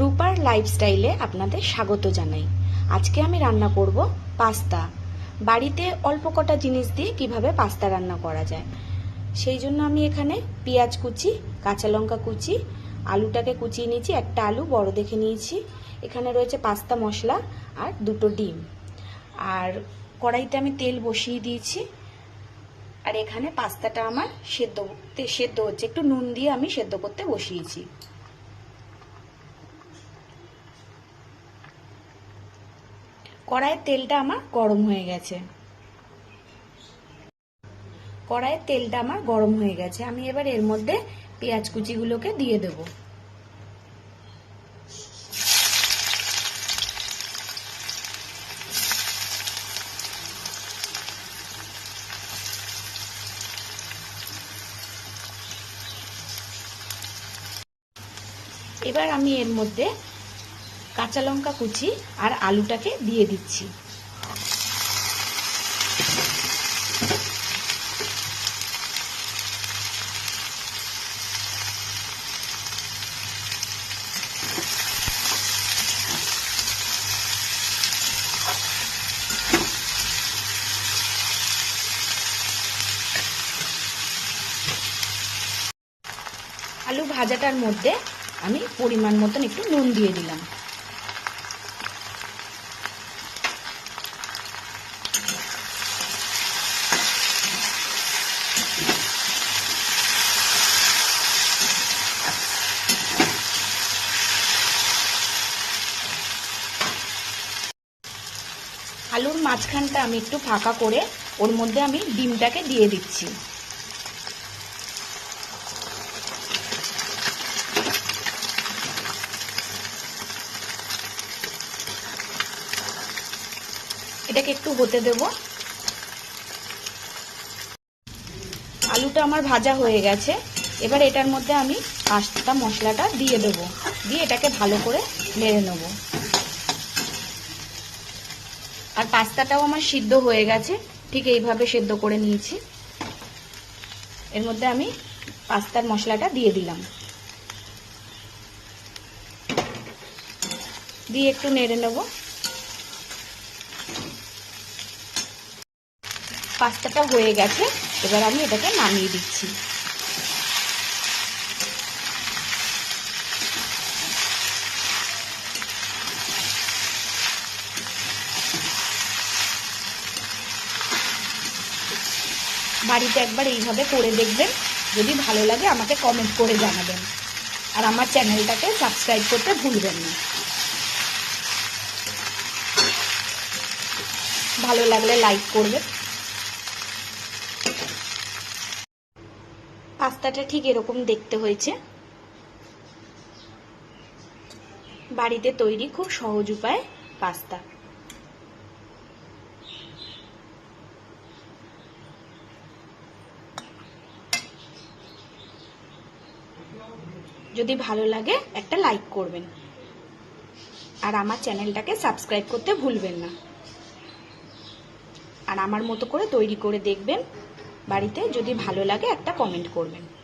রূপার লাইফস্টাইলে আপনাদের স্বাগত জানাই। আজকে আমি রান্না করব পাস্তা। বাড়িতে অল্প কটা জিনিস দিয়ে কীভাবে পাস্তা রান্না করা যায়। সেই জন্য আমি এখানে পেঁয়াজ কুচি, কাঁচা লঙ্কা কুচি, আলুটাকে কুচিয়ে নিয়েছি, একটা আলু বড় দেখে নিয়েছি। এখানে রয়েছে পাস্তা মশলা আর দুটো ডিম। আর কড়াইতে আমি তেল বসিয়ে দিয়েছি। আর এখানে পাস্তাটা আমার সেদ্ধ সেদ্ধ হচ্ছে। একটু নুন দিয়ে আমি সেদ্ধ করতে বসিয়েছি। কড়াইয়ের তেলটা আমার গরম হয়ে গেছে। কড়াইয়ের তেলটা আমার গরম হয়ে গেছে। আমি এবার এর মধ্যে পেঁয়াজ কুচিগুলোকে দিয়ে দেব। এবার আমি এর মধ্যে কাঁচা লঙ্কা কুচি আর আলুটাকে দিয়ে দিচ্ছি। আলু ভাজাটার মধ্যে আমি পরিমাণ মতন একটু নুন দিয়ে দিলাম। আলুর মাঝখানটা আমি একটু ফাঁকা করে ওর মধ্যে আমি ডিমটাকে দিয়ে দিচ্ছি। এটাকে একটু হতে দেব। আলুটা আমার ভাজা হয়ে গেছে। এবার এটার মধ্যে আমি পাস্তা মশলাটা দিয়ে দেব। দিয়ে এটাকে ভালো করে নেড়ে নেব। আর পাস্তাটাও আমার সিদ্ধ হয়ে গেছে। ঠিক এইভাবে সেদ্ধ করে নিয়েছি। এর মধ্যে আমি পাস্তার মশলাটা দিয়ে দিলাম। দিয়ে একটু নেড়ে নেব। পাস্তাটা হয়ে গেছে। এবার আমি এটাকে নামিয়ে দিচ্ছি। বাড়িতে একবার এইভাবে করে দেখবেন। যদি ভালো লাগে আমাকে কমেন্ট করে জানাবেন। আর আমার চ্যানেলটাকে সাবস্ক্রাইব করতে ভুলবেন না। ভালো লাগলে লাইক করবেন। পাস্তাটা ঠিক এরকম দেখতে হয়েছে। বাড়িতে তৈরি খুব সহজ উপায় পাস্তা। যদি ভালো লাগে, একটা লাইক করবেন। আর আমার চ্যানেলটাকে সাবস্ক্রাইব করতে ভুলবেন না। আর আমার মতো করে তৈরি করে দেখবেন। বাড়িতে যদি ভালো লাগে, একটা কমেন্ট করবেন।